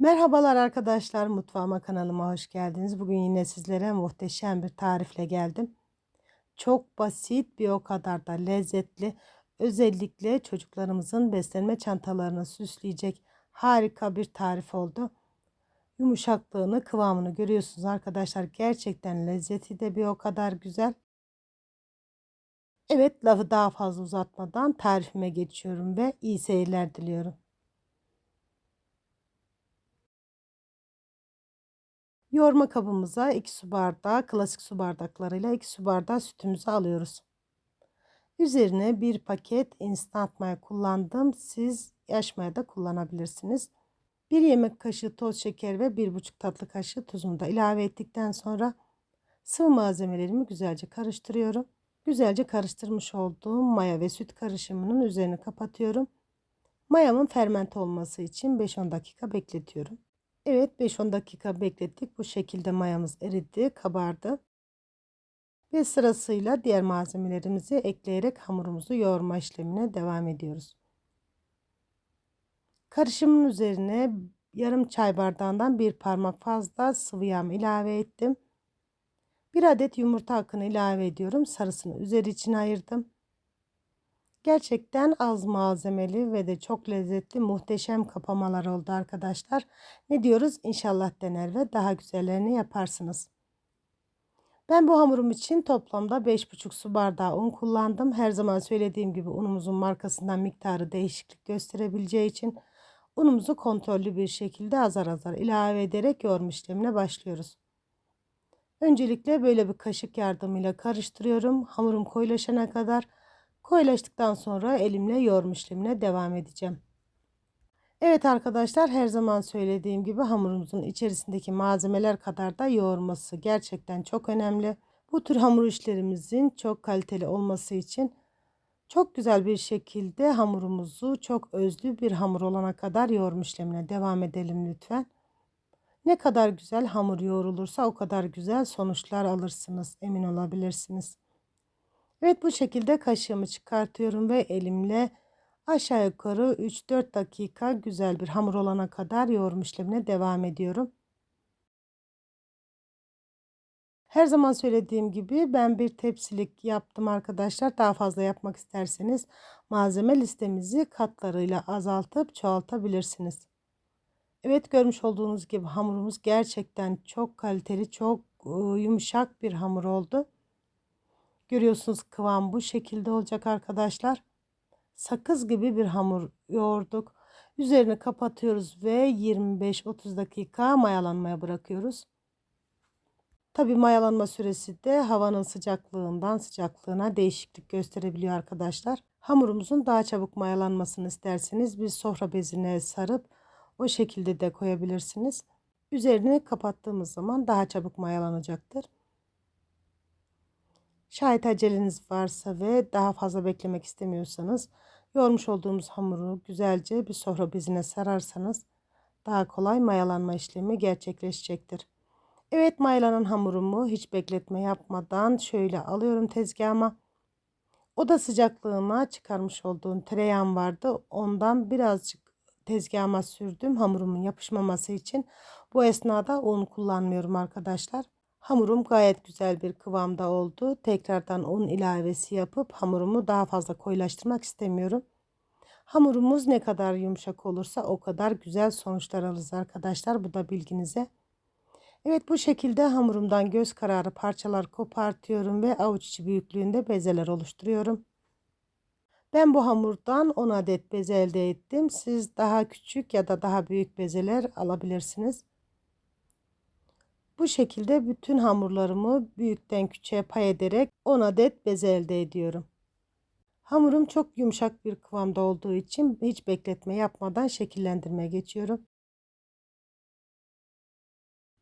Merhabalar arkadaşlar, mutfağıma kanalıma hoş geldiniz. Bugün yine sizlere muhteşem bir tarifle geldim. Çok basit bir o kadar da lezzetli. Özellikle çocuklarımızın beslenme çantalarını süsleyecek harika bir tarif oldu. Yumuşaklığını, kıvamını görüyorsunuz arkadaşlar. Gerçekten lezzeti de bir o kadar güzel. Evet, lafı daha fazla uzatmadan tarifime geçiyorum ve iyi seyirler diliyorum. Yoğurma kabımıza 2 su bardağı klasik su bardaklarıyla 2 su bardağı sütümüzü alıyoruz. Üzerine bir paket instant maya kullandım. Siz yaş maya da kullanabilirsiniz. 1 yemek kaşığı toz şeker ve 1,5 tatlı kaşığı tuzumu da ilave ettikten sonra sıvı malzemelerimi güzelce karıştırıyorum. Güzelce karıştırmış olduğum maya ve süt karışımının üzerini kapatıyorum. Mayamın fermente olması için 5-10 dakika bekletiyorum. Evet 5-10 dakika beklettik. Bu şekilde mayamız eridi, kabardı. Ve sırasıyla diğer malzemelerimizi ekleyerek hamurumuzu yoğurma işlemine devam ediyoruz. Karışımın üzerine yarım çay bardağından bir parmak fazla sıvı yağ ilave ettim. Bir adet yumurta akını ilave ediyorum. Sarısını üzeri için ayırdım. Gerçekten az malzemeli ve de çok lezzetli muhteşem kapamalar oldu arkadaşlar. Ne diyoruz? İnşallah dener ve daha güzellerini yaparsınız. Ben bu hamurum için toplamda 5,5 su bardağı un kullandım. Her zaman söylediğim gibi unumuzun markasından miktarı değişiklik gösterebileceği için unumuzu kontrollü bir şekilde azar azar ilave ederek yoğurma işlemine başlıyoruz. Öncelikle böyle bir kaşık yardımıyla karıştırıyorum. Hamurum koyulaşana kadar Koyulaştıktan sonra elimle yoğurma işlemine devam edeceğim. Evet arkadaşlar her zaman söylediğim gibi hamurumuzun içerisindeki malzemeler kadar da yoğurması gerçekten çok önemli. Bu tür hamur işlerimizin çok kaliteli olması için çok güzel bir şekilde hamurumuzu çok özlü bir hamur olana kadar yoğurma işlemine devam edelim lütfen. Ne kadar güzel hamur yoğrulursa o kadar güzel sonuçlar alırsınız emin olabilirsiniz. Evet bu şekilde kaşığımı çıkartıyorum ve elimle aşağı yukarı 3-4 dakika güzel bir hamur olana kadar yoğurma işlemine devam ediyorum. Her zaman söylediğim gibi ben bir tepsilik yaptım arkadaşlar. Daha fazla yapmak isterseniz malzeme listemizi katlarıyla azaltıp çoğaltabilirsiniz. Evet görmüş olduğunuz gibi hamurumuz gerçekten çok kaliteli, çok yumuşak bir hamur oldu. Görüyorsunuz kıvam bu şekilde olacak arkadaşlar. Sakız gibi bir hamur yoğurduk. Üzerini kapatıyoruz ve 25-30 dakika mayalanmaya bırakıyoruz. Tabi mayalanma süresi de havanın sıcaklığından sıcaklığına değişiklik gösterebiliyor arkadaşlar. Hamurumuzun daha çabuk mayalanmasını isterseniz bir sofra bezine sarıp o şekilde de koyabilirsiniz. Üzerini kapattığımız zaman daha çabuk mayalanacaktır. Şayet aceleniz varsa ve daha fazla beklemek istemiyorsanız yoğurmuş olduğumuz hamuru güzelce bir sofra bezine sararsanız daha kolay mayalanma işlemi gerçekleşecektir. Evet mayalanan hamurumu hiç bekletme yapmadan şöyle alıyorum tezgahıma. Oda sıcaklığına çıkarmış olduğum tereyağım vardı. Ondan birazcık tezgahıma sürdüm hamurumun yapışmaması için. Bu esnada un kullanmıyorum arkadaşlar. Hamurum gayet güzel bir kıvamda oldu. Tekrardan un ilavesi yapıp hamurumu daha fazla koyulaştırmak istemiyorum. Hamurumuz ne kadar yumuşak olursa o kadar güzel sonuçlar alırız arkadaşlar. Bu da bilginize. Evet bu şekilde hamurumdan göz kararı parçalar kopartıyorum ve avuç içi büyüklüğünde bezeler oluşturuyorum. Ben bu hamurdan 10 adet beze elde ettim. Siz daha küçük ya da daha büyük bezeler alabilirsiniz. Bu şekilde bütün hamurlarımı büyükten küçüğe pay ederek 10 adet beze elde ediyorum. Hamurum çok yumuşak bir kıvamda olduğu için hiç bekletme yapmadan şekillendirmeye geçiyorum.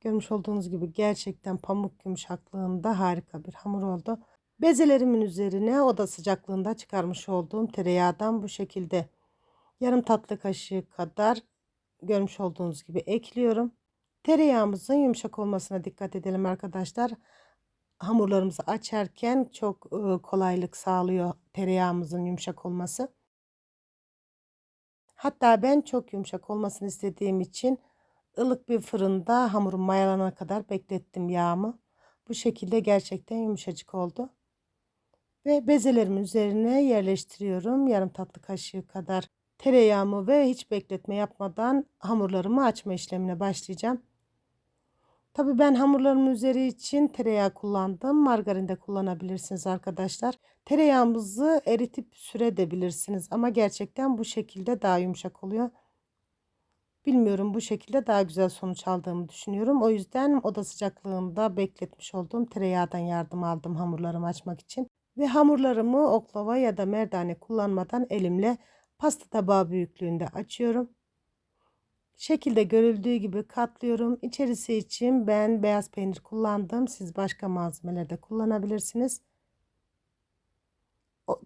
Görmüş olduğunuz gibi gerçekten pamuk yumuşaklığında harika bir hamur oldu. Bezelerimin üzerine oda sıcaklığında çıkarmış olduğum tereyağdan bu şekilde yarım tatlı kaşığı kadar görmüş olduğunuz gibi ekliyorum. Tereyağımızın yumuşak olmasına dikkat edelim arkadaşlar. Hamurlarımızı açarken çok kolaylık sağlıyor tereyağımızın yumuşak olması. Hatta ben çok yumuşak olmasını istediğim için ılık bir fırında hamurum mayalanana kadar beklettim yağımı. Bu şekilde gerçekten yumuşacık oldu. Ve bezelerimin üzerine yerleştiriyorum. Yarım tatlı kaşığı kadar tereyağımı ve hiç bekletme yapmadan hamurlarımı açma işlemine başlayacağım. Tabii ben hamurlarımın üzeri için tereyağı kullandım. Margarin de kullanabilirsiniz arkadaşlar. Tereyağımızı eritip sürebilirsiniz ama gerçekten bu şekilde daha yumuşak oluyor. Bilmiyorum bu şekilde daha güzel sonuç aldığımı düşünüyorum. O yüzden oda sıcaklığında bekletmiş olduğum tereyağdan yardım aldım hamurlarımı açmak için. Ve hamurlarımı oklava ya da merdane kullanmadan elimle pasta tabağı büyüklüğünde açıyorum. Şekilde görüldüğü gibi katlıyorum. İçerisi için ben beyaz peynir kullandım. Siz başka malzemeler de kullanabilirsiniz.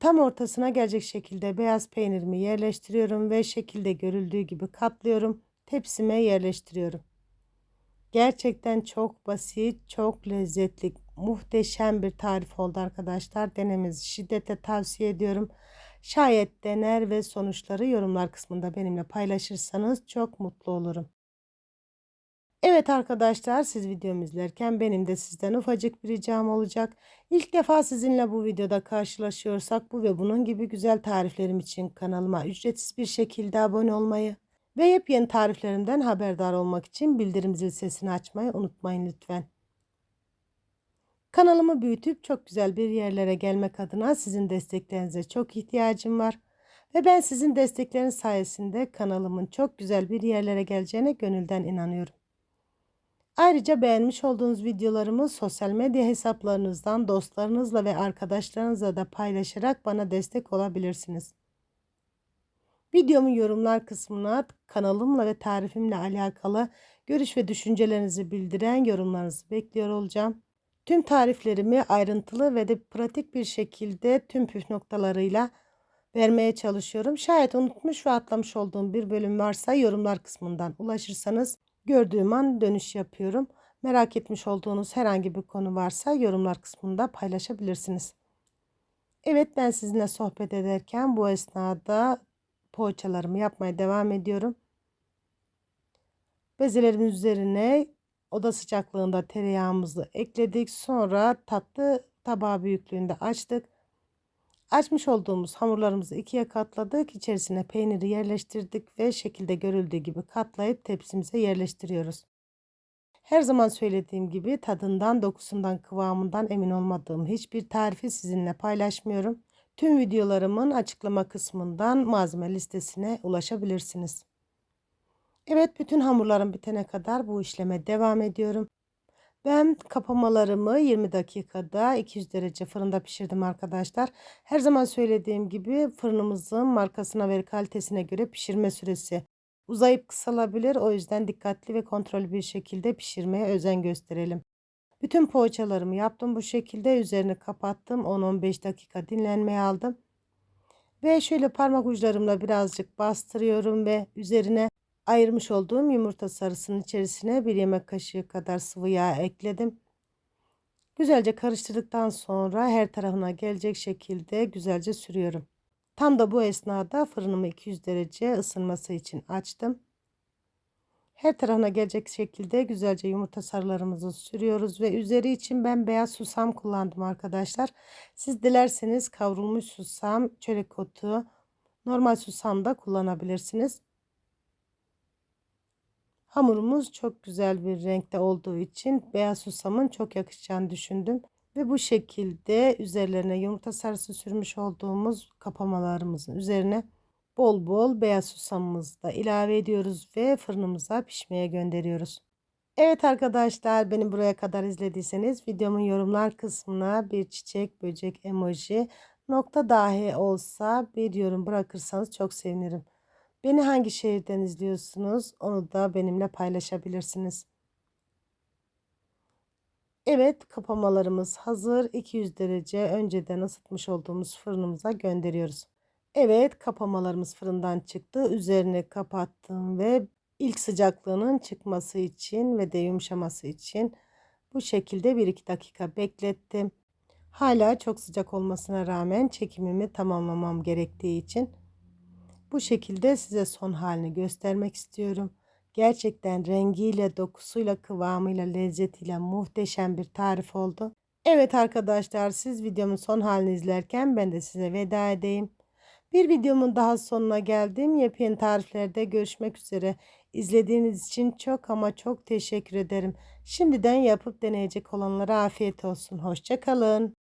Tam ortasına gelecek şekilde beyaz peynirimi yerleştiriyorum ve şekilde görüldüğü gibi katlıyorum. Tepsime yerleştiriyorum. Gerçekten çok basit, çok lezzetli, muhteşem bir tarif oldu arkadaşlar. Denemenizi şiddetle tavsiye ediyorum. Şayet dener ve sonuçları yorumlar kısmında benimle paylaşırsanız çok mutlu olurum. Evet arkadaşlar siz videomu izlerken benim de sizden ufacık bir ricam olacak. İlk defa sizinle bu videoda karşılaşıyorsak bu ve bunun gibi güzel tariflerim için kanalıma ücretsiz bir şekilde abone olmayı ve yepyeni tariflerimden haberdar olmak için bildirim zil sesini açmayı unutmayın lütfen. Kanalımı büyütüp çok güzel bir yerlere gelmek adına sizin desteklerinize çok ihtiyacım var. Ve ben sizin destekleriniz sayesinde kanalımın çok güzel bir yerlere geleceğine gönülden inanıyorum. Ayrıca beğenmiş olduğunuz videolarımı sosyal medya hesaplarınızdan dostlarınızla ve arkadaşlarınızla da paylaşarak bana destek olabilirsiniz. Videomun yorumlar kısmına kanalımla ve tarifimle alakalı görüş ve düşüncelerinizi bildiren yorumlarınızı bekliyor olacağım. Tüm tariflerimi ayrıntılı ve de pratik bir şekilde tüm püf noktalarıyla vermeye çalışıyorum. Şayet unutmuş ve atlamış olduğum bir bölüm varsa yorumlar kısmından ulaşırsanız gördüğüm an dönüş yapıyorum. Merak etmiş olduğunuz herhangi bir konu varsa yorumlar kısmında paylaşabilirsiniz. Evet ben sizinle sohbet ederken bu esnada poğaçalarımı yapmaya devam ediyorum. Bezelerimin üzerine oda sıcaklığında tereyağımızı ekledik. Sonra tatlı tabağı büyüklüğünde açtık. Açmış olduğumuz hamurlarımızı ikiye katladık. İçerisine peyniri yerleştirdik ve şekilde görüldüğü gibi katlayıp tepsimize yerleştiriyoruz. Her zaman söylediğim gibi tadından, dokusundan, kıvamından emin olmadığım hiçbir tarifi sizinle paylaşmıyorum. Tüm videolarımın açıklama kısmından malzeme listesine ulaşabilirsiniz. Evet bütün hamurlarım bitene kadar bu işleme devam ediyorum. Ben kapamalarımı 20 dakikada 200 derece fırında pişirdim arkadaşlar. Her zaman söylediğim gibi fırınımızın markasına ve kalitesine göre pişirme süresi uzayıp kısalabilir. O yüzden dikkatli ve kontrollü bir şekilde pişirmeye özen gösterelim. Bütün poğaçalarımı yaptım bu şekilde. Üzerini kapattım. 10-15 dakika dinlenmeye aldım. Ve şöyle parmak uçlarımla birazcık bastırıyorum ve üzerine ayırmış olduğum yumurta sarısının içerisine bir yemek kaşığı kadar sıvı yağ ekledim. Güzelce karıştırdıktan sonra her tarafına gelecek şekilde güzelce sürüyorum. Tam da bu esnada fırınımı 200 derece ısınması için açtım. Her tarafına gelecek şekilde güzelce yumurta sarılarımızı sürüyoruz ve üzeri için ben beyaz susam kullandım arkadaşlar. Siz dilerseniz kavrulmuş susam, çörek otu, normal susam da kullanabilirsiniz. Hamurumuz çok güzel bir renkte olduğu için beyaz susamın çok yakışacağını düşündüm. Ve bu şekilde üzerlerine yumurta sarısı sürmüş olduğumuz kapamalarımızın üzerine bol bol beyaz susamımızı da ilave ediyoruz ve fırınımıza pişmeye gönderiyoruz. Evet arkadaşlar beni buraya kadar izlediyseniz videomun yorumlar kısmına bir çiçek, böcek, emoji, nokta dahi olsa bir yorum bırakırsanız çok sevinirim. Beni hangi şehirden izliyorsunuz onu da benimle paylaşabilirsiniz. Evet kapamalarımız hazır. 200 derece önceden ısıtmış olduğumuz fırınımıza gönderiyoruz. Evet kapamalarımız fırından çıktı. Üzerini kapattım ve ilk sıcaklığının çıkması için ve de yumuşaması için bu şekilde 1-2 dakika beklettim. Hala çok sıcak olmasına rağmen çekimimi tamamlamam gerektiği için bu şekilde size son halini göstermek istiyorum. Gerçekten rengiyle, dokusuyla, kıvamıyla, lezzetiyle muhteşem bir tarif oldu. Evet arkadaşlar siz videomun son halini izlerken ben de size veda edeyim. Bir videomun daha sonuna geldim. Yepyeni tariflerde görüşmek üzere. İzlediğiniz için çok ama çok teşekkür ederim. Şimdiden yapıp deneyecek olanlara afiyet olsun. Hoşçakalın.